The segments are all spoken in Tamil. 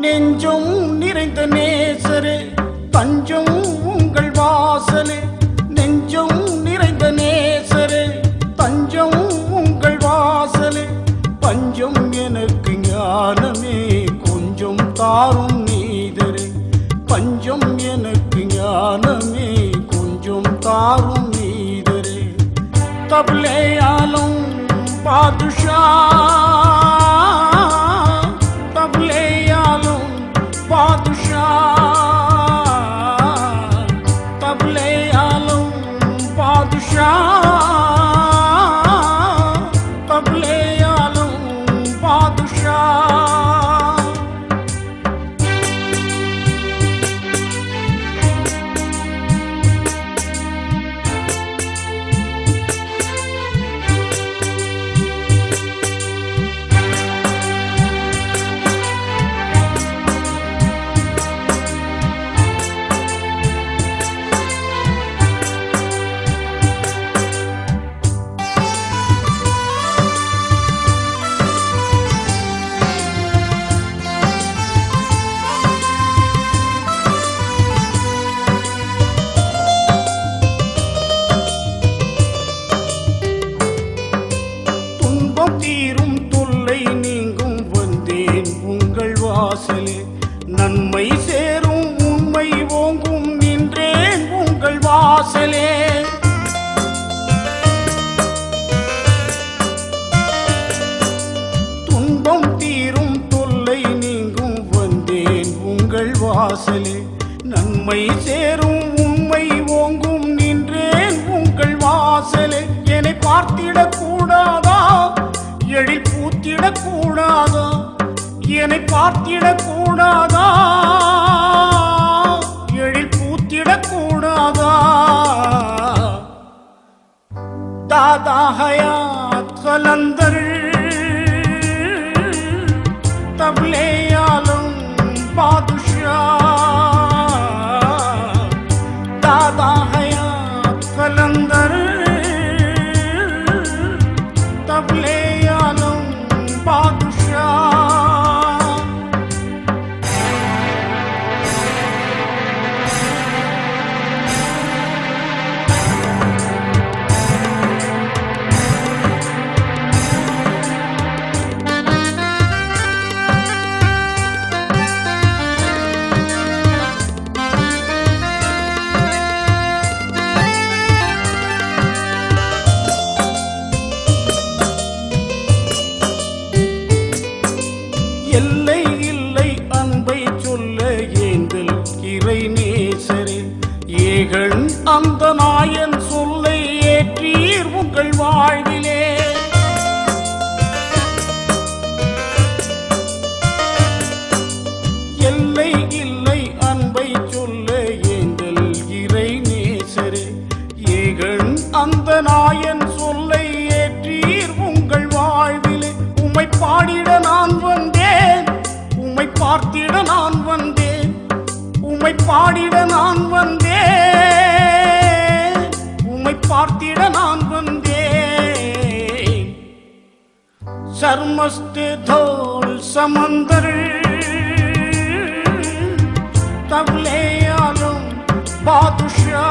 நெஞ்சும் நிறைந்த நேசரே தஞ்சம் உங்கள் வாசலே. நெஞ்சும் நிறைந்த நேசரே தஞ்சம் உங்கள் வாசலே. பஞ்சம் எனக்கு ஞானமே கொஞ்சம் தாரும் நீதரே. பஞ்சம் எனக்கு ஞானமே கொஞ்சம் தாரும் நீதரே. தபலே ஆலும் பாதுஷா உம்மை சேரும் உண்மை ஓங்கும் நின்றேன். உங்கள் வாசலே என்னை பார்த்திடக் கூடாதா? எழில் பூத்திடக் கூடாதா? என்னை பார்த்திடக் கூடாதா? எழில் பூத்திடக் கூடாதா? தாதாகயா கலந்தர்கள் தபிலே ஏகன் அந்த நாயன் சொல்லை ஏற்றீர் உங்கள் வாழ்விலே. எல்லை இல்லை அன்பை சொல்ல எங்கள் இறை நேசரே ஏகன் அந்த நாயன் சொல்லை ஏற்றீர் உங்கள் வாழ்விலே. உம்மை பாடிட நான் வந்தேன். உம்மை பார்த்திட நான் வந்தேன். உம்மை பாடிட நான் வந்தேன். உம்மை பார்த்திட நான் வந்தேன். சர்மஸ்து தோல் சமந்தர் தவளே ஆலும் பாதுஷா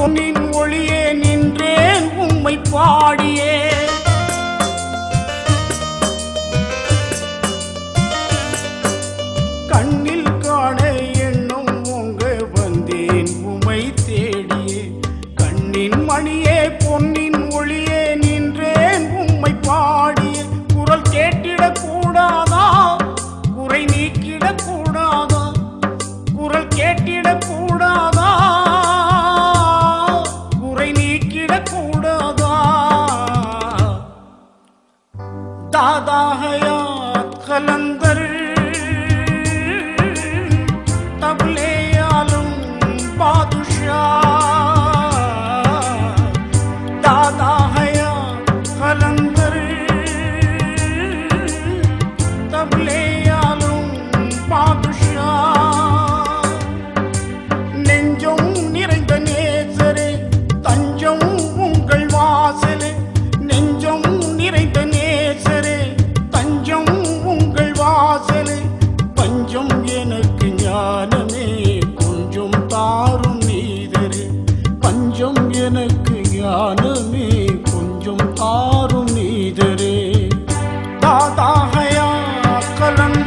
பொன்னின் ஒளியே நின்றேன். உம்மை பாடியே கூடாதா தாதா ஹயாத் கலந்த கொஞ்சம் எனக்கு ஞானமே கொஞ்சம் தாரும் நீதரே. பஞ்சம் எனக்கு ஞானமே கொஞ்சம் தாரும் நீதரே. தாதாகையா கலன்